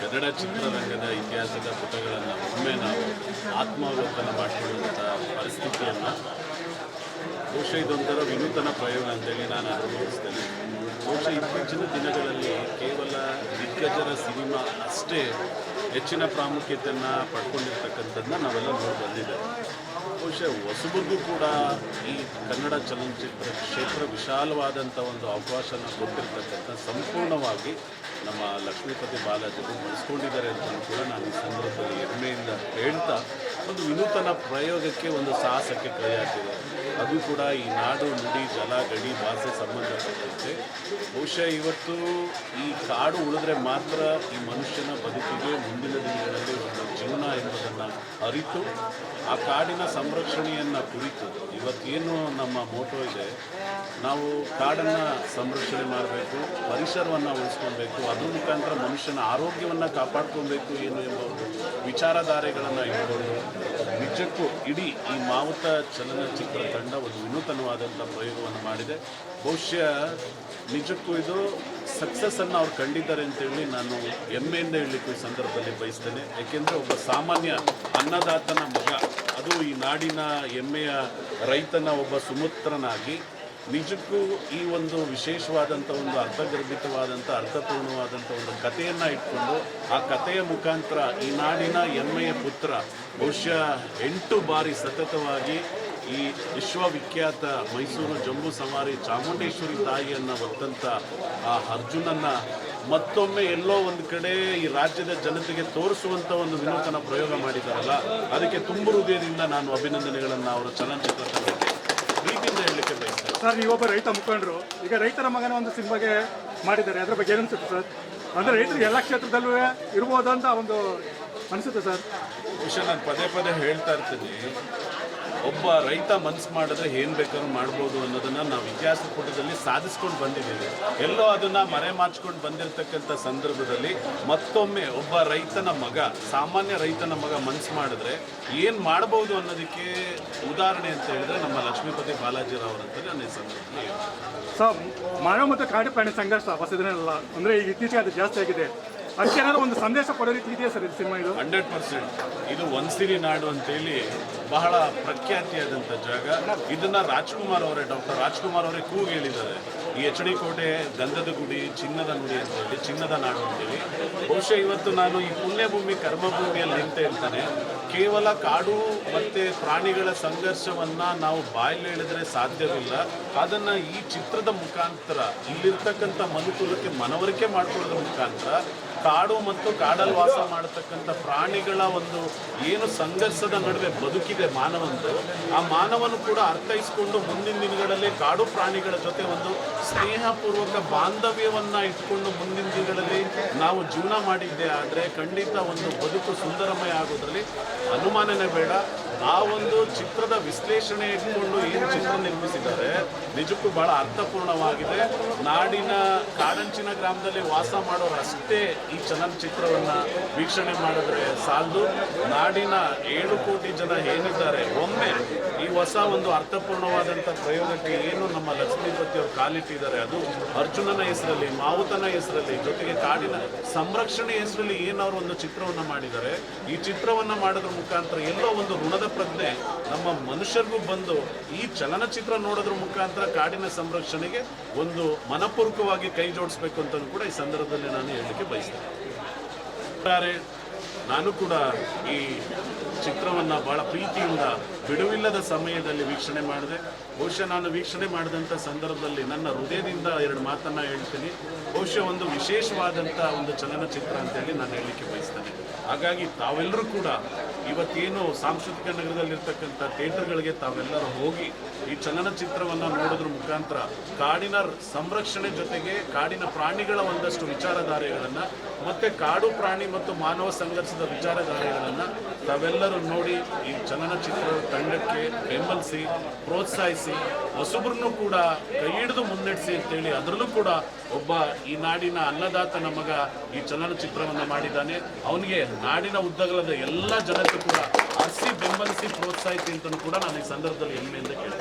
ಕನ್ನಡ ಚಿತ್ರರಂಗದ ಇತಿಹಾಸದ ಪುಟಗಳನ್ನು ಒಮ್ಮೆ ನಾವು ಆತ್ಮಾವಲೋಕನ ಮಾಡಿಕೊಳ್ಳುವಂಥ ಪರಿಸ್ಥಿತಿಯನ್ನು ಬಹುಶಃ ಇದೊಂಥರ ವಿನೂತನ ಪ್ರಯೋಗ ಅಂತೇಳಿ ನಾನು ಅನುಭವಿಸ್ತೇನೆ. ಬಹುಶಃ ಇತ್ತೀಚಿನ ದಿನಗಳಲ್ಲಿ ಕೇವಲ ದಿಗ್ಗಜರ ಸಿನಿಮಾ ಅಷ್ಟೇ ಹೆಚ್ಚಿನ ಪ್ರಾಮುಖ್ಯತೆಯನ್ನು ಪಡ್ಕೊಂಡಿರ್ತಕ್ಕಂಥದ್ದನ್ನ ನಾವೆಲ್ಲ ನೋಡಿ ಬಂದಿದ್ದೇವೆ. ಬಹುಶಃ ಹೊಸಬರಿಗೂ ಕೂಡ ಈ ಕನ್ನಡ ಚಲನಚಿತ್ರ ಕ್ಷೇತ್ರ ವಿಶಾಲವಾದಂಥ ಒಂದು ಅವಕಾಶನ ಕೊಟ್ಟಿರ್ತಕ್ಕಂಥ ಸಂಪೂರ್ಣವಾಗಿ ನಮ್ಮ ಲಕ್ಷ್ಮೀಪತಿ ಬಾಲಾಜಿಗಳು ಬಳಸ್ಕೊಂಡಿದ್ದಾರೆ ಅಂತ ಕೂಡ ನಾನು ಈ ಸಂದರ್ಭದಲ್ಲಿ ಹೆಮ್ಮೆಯಿಂದ ಹೇಳ್ತಾ, ಒಂದು ವಿನೂತನ ಪ್ರಯೋಗಕ್ಕೆ ಒಂದು ಸಾಹಸಕ್ಕೆ ಕೈ ಹಾಕಿದೆ. ಅದು ಕೂಡ ಈ ನಾಡು, ನುಡಿ, ಜಲ, ಗಡಿ, ಭಾಷೆ ಸಂಬಂಧಪಟ್ಟಂತೆ. ಬಹುಶಃ ಇವತ್ತು ಈ ಕಾಡು ಉಳಿದ್ರೆ ಮಾತ್ರ ಈ ಮನುಷ್ಯನ ಬದುಕಿಗೆ ಮುಂದಿನ ದಿನಗಳಲ್ಲಿ ಒಂದು ಜೀವನ ಎಂಬುದನ್ನು ಅರಿತು, ಆ ಕಾಡಿನ ಸಂರಕ್ಷಣೆಯನ್ನು ಕುರಿತು ಇವತ್ತೇನು ನಮ್ಮ ಮೋಟೋ ಇದೆ ನಾವು ಕಾಡನ್ನು ಸಂರಕ್ಷಣೆ ಮಾಡಬೇಕು, ಪರಿಸರವನ್ನು ಉಳಿಸ್ಕೊಳ್ಬೇಕು ಅದ್ರ ಮುಖಾಂತರ ಮನುಷ್ಯನ ಆರೋಗ್ಯವನ್ನು ಕಾಪಾಡ್ಕೊಬೇಕು ಏನು ಎಂಬ ವಿಚಾರಧಾರೆಗಳನ್ನು ಇಟ್ಕೊಂಡು ನಿಜಕ್ಕೂ ಇಡೀ ಈ ಮಾವುತ ಚಲನಚಿತ್ರ ತಂಡ ಒಂದು ವಿನೂತನವಾದಂಥ ಪ್ರಯೋಗವನ್ನು ಮಾಡಿದೆ. ಬಹುಶಃ ನಿಜಕ್ಕೂ ಇದು ಸಕ್ಸಸ್ಸನ್ನು ಅವ್ರು ಕಂಡಿದ್ದಾರೆ ಅಂತೇಳಿ ನಾನು ಹೆಮ್ಮೆಯಿಂದ ಹೇಳಲಿಕ್ಕೆ ಈ ಸಂದರ್ಭದಲ್ಲಿ ಬಯಸ್ತೇನೆ. ಯಾಕೆಂದರೆ ಒಬ್ಬ ಸಾಮಾನ್ಯ ಅನ್ನದಾತನ ಮಗ, ಅದು ಈ ನಾಡಿನ ಹೆಮ್ಮೆಯ ರೈತನ ಒಬ್ಬ ಸುಮುತ್ರನಾಗಿ ನಿಜಕ್ಕೂ ಈ ಒಂದು ವಿಶೇಷವಾದಂಥ ಒಂದು ಅರ್ಥಗರ್ಭಿತವಾದಂಥ, ಅರ್ಥಪೂರ್ಣವಾದಂಥ ಒಂದು ಕಥೆಯನ್ನು ಇಟ್ಕೊಂಡು ಆ ಕಥೆಯ ಮುಖಾಂತರ ಈ ನಾಡಿನ ಹೆಮ್ಮೆಯ ಪುತ್ರ ಬಹುಶಃ ಎಂಟು ಬಾರಿ ಸತತವಾಗಿ ಈ ವಿಶ್ವವಿಖ್ಯಾತ ಮೈಸೂರು ಜಂಬೂ ಸವಾರಿ ಚಾಮುಂಡೇಶ್ವರಿ ತಾಯಿಯನ್ನು ಹೊತ್ತಂಥ ಆ ಅರ್ಜುನನ್ನ ಮತ್ತೊಮ್ಮೆ ಎಲ್ಲೋ ಒಂದು ಕಡೆ ಈ ರಾಜ್ಯದ ಜನತೆಗೆ ತೋರಿಸುವಂಥ ಒಂದು ವಿನೂತನ ಪ್ರಯೋಗ ಮಾಡಿದಾರಲ್ಲ, ಅದಕ್ಕೆ ತುಂಬು ಹೃದಯದಿಂದ ನಾನು ಅಭಿನಂದನೆಗಳನ್ನು ಅವರ ಚಲನಚಿತ್ರ ಪ್ರೀತಿಯಿಂದ ಹೇಳಲಿಕ್ಕೆ ಬಯಸ್ತೇನೆ ಸರ್ ನೀವೊಬ್ಬ ರೈತ ಮುಖಂಡರು ಈಗ ರೈತರ ಮಗನ ಒಂದು ಸಿನಿಮಾಗೆ ಮಾಡಿದ್ದಾರೆ ಅದ್ರ ಬಗ್ಗೆ ಏನಿಸುತ್ತೆ ಸರ್? ಅಂದ್ರೆ ರೈತರು ಎಲ್ಲ ಕ್ಷೇತ್ರದಲ್ಲೂ ಇರ್ಬೋದು ಅಂತ ಒಂದು ಅನಿಸುತ್ತೆ ಸರ್. ವಿಷಯ ನಾನು ಪದೇ ಪದೇ ಹೇಳ್ತಾ ಇರ್ತೀನಿ. ಒಬ್ಬ ರೈತ ಮನಸ್ಸು ಮಾಡಿದ್ರೆ ಏನು ಬೇಕಾದ್ರೂ ಮಾಡ್ಬೋದು ಅನ್ನೋದನ್ನು ನಾವು ಇತಿಹಾಸ ಪುಟದಲ್ಲಿ ಸಾಧಿಸ್ಕೊಂಡು ಬಂದಿದ್ದೀವಿ ಎಲ್ಲೋ ಅದನ್ನು ಮರೆ ಮಾಚ್ಕೊಂಡು ಬಂದಿರತಕ್ಕಂಥ ಸಂದರ್ಭದಲ್ಲಿ ಮತ್ತೊಮ್ಮೆ ಒಬ್ಬ ರೈತನ ಮಗ, ಸಾಮಾನ್ಯ ರೈತನ ಮಗ ಮನಸ್ಸು ಮಾಡಿದ್ರೆ ಏನು ಮಾಡ್ಬೋದು ಅನ್ನೋದಕ್ಕೆ ಉದಾಹರಣೆ ಅಂತ ಹೇಳಿದ್ರೆ ನಮ್ಮ ಲಕ್ಷ್ಮೀಪತಿ ಬಾಲಾಜಿರಾವ್ ಅಂತ ನನ್ನ ಸಂದರ್ಭದಲ್ಲಿ. ಸರ್, ಮಾನವ ಮತ್ತು ಕಾಡು ಪ್ರಾಣಿ ಸಂಘರ್ಷ ಹೊಸದಿನಲ್ಲ ಅಂದರೆ ಈಗ ಇತ್ತೀಚೆಗೆ ಅದು ಜಾಸ್ತಿ ಆಗಿದೆ ಅದಕ್ಕೆ ಏನಾದ್ರು ಒಂದು ಸಂದೇಶ ಕೊಡೋ ರೀತಿ ಇದೆಯಾ ಸರ್ ಇದು ಸಿನಿಮಾ ಇದು? Hundred percent. ಇದು ಒಂದ್ಸಿರಿ ನಾಡು ಅಂತೇಳಿ ಬಹಳ ಪ್ರಖ್ಯಾತಿಯಾದಂಥ ಜಾಗ. ಇದನ್ನ ರಾಜ್ಕುಮಾರ್ ಅವರೇ, ಡಾಕ್ಟರ್ ರಾಜ್ಕುಮಾರ್ ಅವರೇ ಕೂಗಿ ಹೇಳಿದ್ದಾರೆ. ಈ ಎಚ್ ಡಿ ಕೋಟೆ, ಗಂಧದ ಗುಡಿ, ಚಿನ್ನದ ನುಡಿ ಅಂತೇಳಿ ಚಿನ್ನದ ನಾಡು ಅಂತೇಳಿ. ಬಹುಶಃ ಇವತ್ತು ನಾನು ಈ ಪುಣ್ಯಭೂಮಿ, ಕರ್ಮಭೂಮಿಯಲ್ಲಿ ನಿಂತ ಇರ್ತಾನೆ ಕೇವಲ ಕಾಡು ಮತ್ತು ಪ್ರಾಣಿಗಳ ಸಂಘರ್ಷವನ್ನ ನಾವು ಬಾಯಲ್ಲಿ ಸಾಧ್ಯವಿಲ್ಲ. ಅದನ್ನ ಈ ಚಿತ್ರದ ಮುಖಾಂತರ, ಇಲ್ಲಿರ್ತಕ್ಕಂಥ ಮನುಕುಲಕ್ಕೆ ಮನವರಿಕೆ ಮಾಡಿಕೊಳ್ಳೋದ್ರ ಮುಖಾಂತರ ಕಾಡು ಮತ್ತು ಕಾಡಲ್ಲಿ ವಾಸ ಮಾಡತಕ್ಕಂಥ ಪ್ರಾಣಿಗಳ ಒಂದು ಏನು ಸಂಘರ್ಷದ ನಡುವೆ ಬದುಕಿದೆ ಮಾನವಂದು, ಆ ಮಾನವನು ಕೂಡ ಅರ್ಥೈಸಿಕೊಂಡು ಮುಂದಿನ ದಿನಗಳಲ್ಲಿ ಕಾಡು ಪ್ರಾಣಿಗಳ ಜೊತೆ ಒಂದು ಸ್ನೇಹಪೂರ್ವಕ ಬಾಂಧವ್ಯವನ್ನು ಇಟ್ಕೊಂಡು ಮುಂದಿನ ದಿನಗಳಲ್ಲಿ ನಾವು ಜೀವನ ಮಾಡಿದ್ದೆ ಆದರೆ ಖಂಡಿತ ಒಂದು ಬದುಕು ಸುಂದರಮಯ ಆಗೋದ್ರಲ್ಲಿ ಅನುಮಾನನೇ ಬೇಡ. ಆ ಒಂದು ಚಿತ್ರದ ವಿಶ್ಲೇಷಣೆ ಇಟ್ಕೊಂಡು ಏನು ಚಿತ್ರ ನಿರ್ಮಿಸಿದ್ದಾರೆ ನಿಜಕ್ಕೂ ಬಹಳ ಅರ್ಥಪೂರ್ಣವಾಗಿದೆ. ನಾಡಿನ ಕಾಡಂಚಿನ ಗ್ರಾಮದಲ್ಲಿ ವಾಸ ಮಾಡೋರು ಅಷ್ಟೇ ಈ ಚಲನಚಿತ್ರವನ್ನ ವೀಕ್ಷಣೆ ಮಾಡಿದ್ರೆ ಸಾಲದು. ನಾಡಿನ ಏಳು ಕೋಟಿ ಜನ ಏನಿದ್ದಾರೆ, ಒಮ್ಮೆ ಈ ಹೊಸ ಒಂದು ಅರ್ಥಪೂರ್ಣವಾದಂಥ ಪ್ರಯೋಗಕ್ಕೆ ಏನು ನಮ್ಮ ಲಕ್ಷ್ಮೀಪತಿಯವರು ಕಾಲಿಟ್ಟಿದ್ದಾರೆ, ಅದು ಅರ್ಜುನನ ಹೆಸರಲ್ಲಿ, ಮಾವುತನ ಹೆಸರಲ್ಲಿ, ಜೊತೆಗೆ ಕಾಡಿನ ಸಂರಕ್ಷಣೆ ಹೆಸರಲ್ಲಿ ಏನವರು ಒಂದು ಚಿತ್ರವನ್ನ ಮಾಡಿದ್ದಾರೆ. ಈ ಚಿತ್ರವನ್ನ ಮಾಡೋದ್ರ ಮುಖಾಂತರ ಎಲ್ಲೋ ಒಂದು ಋಣದ ಪ್ರಜ್ಞೆ ನಮ್ಮ ಮನುಷ್ಯರಿಗೂ ಬಂದು ಈ ಚಲನಚಿತ್ರ ನೋಡೋದ್ರ ಮುಖಾಂತರ ಕಾಡಿನ ಸಂರಕ್ಷಣೆಗೆ ಒಂದು ಮನಪೂರ್ವಕವಾಗಿ ಕೈ ಜೋಡಿಸ್ಬೇಕು ಅಂತಲೂ ಕೂಡ ಈ ಸಂದರ್ಭದಲ್ಲಿ ನಾನು ಹೇಳಲಿಕ್ಕೆ ಬಯಸ್ತೇನೆ. ನಾನು ಕೂಡ ಈ ಚಿತ್ರವನ್ನು ಬಹಳ ಪ್ರೀತಿಯಿಂದ ಬಿಡುವಿಲ್ಲದ ಸಮಯದಲ್ಲಿ ವೀಕ್ಷಣೆ ಮಾಡಿದೆ. ಬಹುಶಃ ನಾನು ವೀಕ್ಷಣೆ ಮಾಡಿದಂಥ ಸಂದರ್ಭದಲ್ಲಿ ನನ್ನ ಹೃದಯದಿಂದ ಎರಡು ಮಾತನ್ನು ಹೇಳ್ತೀನಿ. ಬಹುಶಃ ಒಂದು ವಿಶೇಷವಾದಂಥ ಒಂದು ಚಲನಚಿತ್ರ ಅಂತೇಳಿ ನಾನು ಹೇಳಲಿಕ್ಕೆ ಬಯಸ್ತೇನೆ. ಹಾಗಾಗಿ ತಾವೆಲ್ಲರೂ ಕೂಡ ಇವತ್ತೇನು ಸಾಂಸ್ಕೃತಿಕ ನಗರದಲ್ಲಿರ್ತಕ್ಕಂಥ ಥಿಯೇಟರ್ಗಳಿಗೆ ತಾವೆಲ್ಲರೂ ಹೋಗಿ ಈ ಚಲನಚಿತ್ರವನ್ನು ನೋಡೋದ್ರ ಮುಖಾಂತರ ಕಾಡಿನ ಸಂರಕ್ಷಣೆ ಜೊತೆಗೆ ಕಾಡಿನ ಪ್ರಾಣಿಗಳ ಒಂದಷ್ಟು ವಿಚಾರಧಾರೆಗಳನ್ನು ಮತ್ತೆ ಕಾಡು ಪ್ರಾಣಿ ಮತ್ತು ಮಾನವ ಸಂಘರ್ಷದ ವಿಚಾರಧಾರೆಗಳನ್ನು ತಾವೆಲ್ಲರೂ ನೋಡಿ ಈ ಚಲನಚಿತ್ರ ತಂಡಕ್ಕೆ ಬೆಂಬಲಿಸಿ, ಪ್ರೋತ್ಸಾಹಿಸಿ, ಹೊಸಬ್ರನ್ನು ಕೂಡ ಕೈ ಹಿಡಿದು ಮುನ್ನಡೆಸಿ ಅಂತೇಳಿ ಅದರಲ್ಲೂ ಕೂಡ ಒಬ್ಬ ಈ ನಾಡಿನ ಅನ್ನದಾತನ ಮಗ ಈ ಚಲನಚಿತ್ರವನ್ನು ಮಾಡಿದ್ದಾನೆ. ಅವನಿಗೆ ನಾಡಿನ ಉದ್ದಗಲದ ಎಲ್ಲ ಜನಕ್ಕೂ ಕೂಡ ಹಸಿ ಬೆಂಬಲಿಸಿ ಪ್ರೋತ್ಸಾಹಿಸಿ ಅಂತಲೂ ಕೂಡ ನಾನು ಈ ಸಂದರ್ಭದಲ್ಲಿ ಹೆಮ್ಮೆಯಿಂದ ಕೇಳ್ತೀನಿ.